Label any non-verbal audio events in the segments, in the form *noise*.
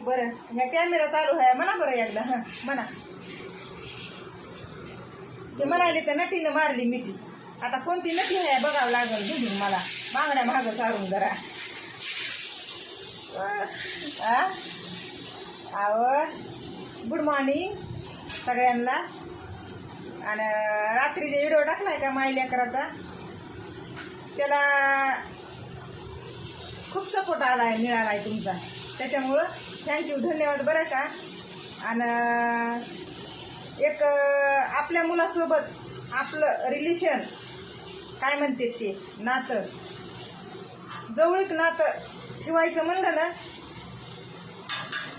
बरं ह्या कॅमेरा चालू आहे. म्हणा बरं एकदा हां म्हणा. ते म्हणाले तर नटीनं मारली मिठी. आता कोणती नटी आहे बघावं लागल दुधून मला. बांगड्या मागं सारून जरा. आ? आव गुड मॉर्निंग सगळ्यांना. आणि रात्रीचा व्हिडिओ टाकलाय का माई लेकराचा? त्याला खूप सपोर्ट आला आहे मिळाला आहे तुमचा. त्याच्यामुळं थँक्यू धन्यवाद बरं का. आणि एक आपल्या मुलासोबत आपलं रिलेशन काय म्हणते ते? नातं. जवळीक नातं ठेवायचं म्हणलं ना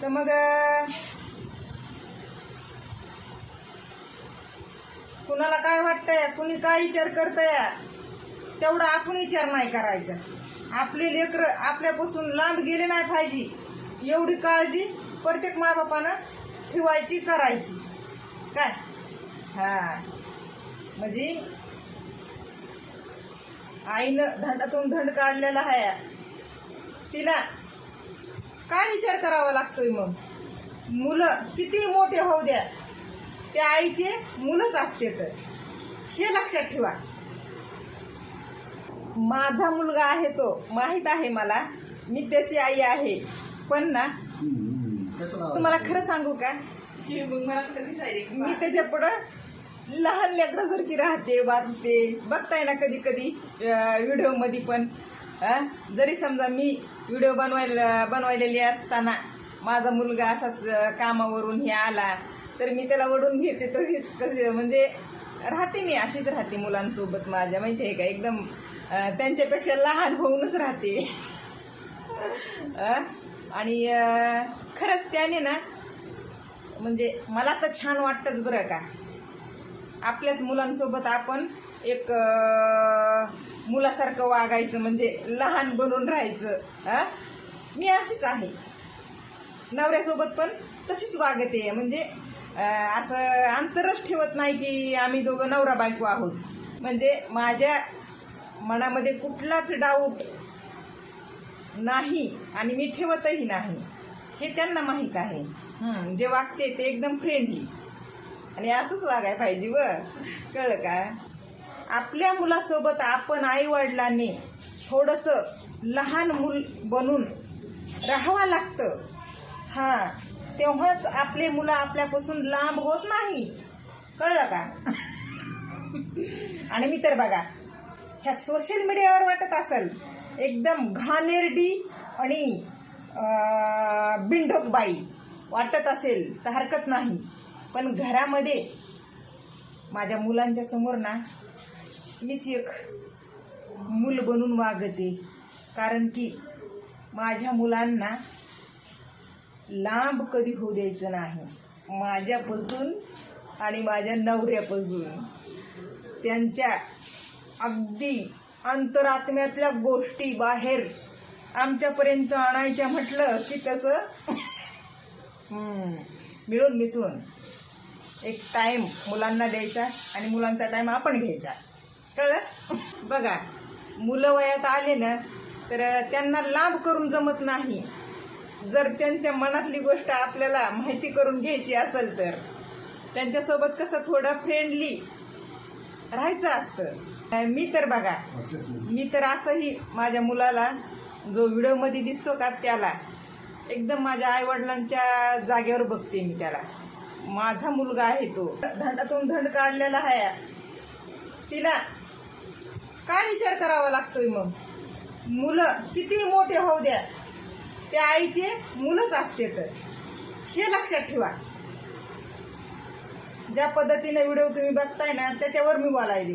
तर मग कुणाला काय वाटतंय कुणी काय विचार करतंय? तेवढा आपण विचार नाही करायचा. आपले लेकर आपल्यापासून लांब गेले नाही पाहिजे. एवढी काळजी प्रत्येक माबापानं ठेवायची करायची. काय? हा. म्हणजे आईनं धंडातून धंड काढलेला आहे. तिला काय विचार करावा लागतोय मग? मुलं किती मोठे होऊ द्या. त्या आईचे मुलंच असते तर. हे लक्षात ठेवा. माझा मुलगा आहे तो. माहीत आहे मला. मी त्याची आई आहे. पण ना तुम्हाला खरं सांगू का? मी त्याच्या पुढं लहान लेकरासारखी राहते वागते. बघताय ना कधी कधी व्हिडिओमध्ये पण? जरी समजा मी व्हिडिओ बनवायला बनवायलेली असताना माझा मुलगा असाच कामावरून हे आला तर मी त्याला ओढून घेते तशीच कशी म्हणजे राहते मी अशीच राहते मुलांसोबत माझ्या. माहिती आहे का? एकदम त्यांच्यापेक्षा लहान होऊनच राहते. आणि खरंच त्याने ना म्हणजे मला तर छान वाटतंच बरं का. आपल्याच मुलांसोबत आपण एक मुलासारखं वागायचं म्हणजे लहान बनून राहायचं मी अशीच आहे. नवऱ्यासोबत पण तशीच वागते म्हणजे असं अंतरच ठेवत नाही की आम्ही दोघं नवरा बायको आहोत. म्हणजे माझ्या मनामध्ये कुठलाच डाऊट नाही आणि मी ठेवतही नाही. हे त्यांना माहीत आहे. जे वागते ते एकदम फ्रेंडली आणि असंच वागायला पाहिजे व. कळलं का? आपल्या मुलासोबत आपण आईवडिलांनी थोडंसं लहान मूल बनून राहावं लागतं. हां तेव्हाच आपले मुलं आपल्यापासून लांब होत नाहीत. कळलं का? *laughs* आणि मी तर बघा ह्या सोशल मीडियावर वाटत असेल एकदम घाणेरडी आणि बिंडोक बाई वाटत असेल तर हरकत नाही. पण घरामध्ये माझ्या मुलांच्या समोर ना मीच एक मूल बनून वागते. कारण की माझ्या मुलांना लांब कधी होऊ द्यायचं नाही. माझ्यापासून आणि माझ्या नवऱ्यापासून. त्यांच्या अगदी अंतरात्म्यातल्या गोष्टी बाहेर आमच्यापर्यंत आणायच्या म्हटलं की कसं? मिळून मिसळून. एक टाइम मुलांना द्यायचा आणि मुलांचा टाइम आपण घ्यायचा. कळलं? बघा मुलं वयात आले ना तर त्यांना लाभ करून जमत नाही. जर त्यांच्या मनातली गोष्ट आपल्याला माहिती करून घ्यायची असेल तर त्यांच्यासोबत कसं थोडं फ्रेंडली राहायचं असतं. मी तर बघा मी तर असंही माझ्या मुलाला जो व्हिडिओमध्ये दिसतो का त्याला एकदम माझ्या आईवडिलांच्या जागेवर बघते मी त्याला. माझा मुलगा आहे तो. धंडातून धंड काढलेला आहे. तिला काय विचार करावा लागतोय मग? मुलं किती मोठे होऊ द्या. त्या आईचे मुलंच असते तर. हे लक्षात ठेवा. ज्या पद्धतीने व्हिडिओ तुम्ही बघताय ना त्याच्यावर मी बोलायली.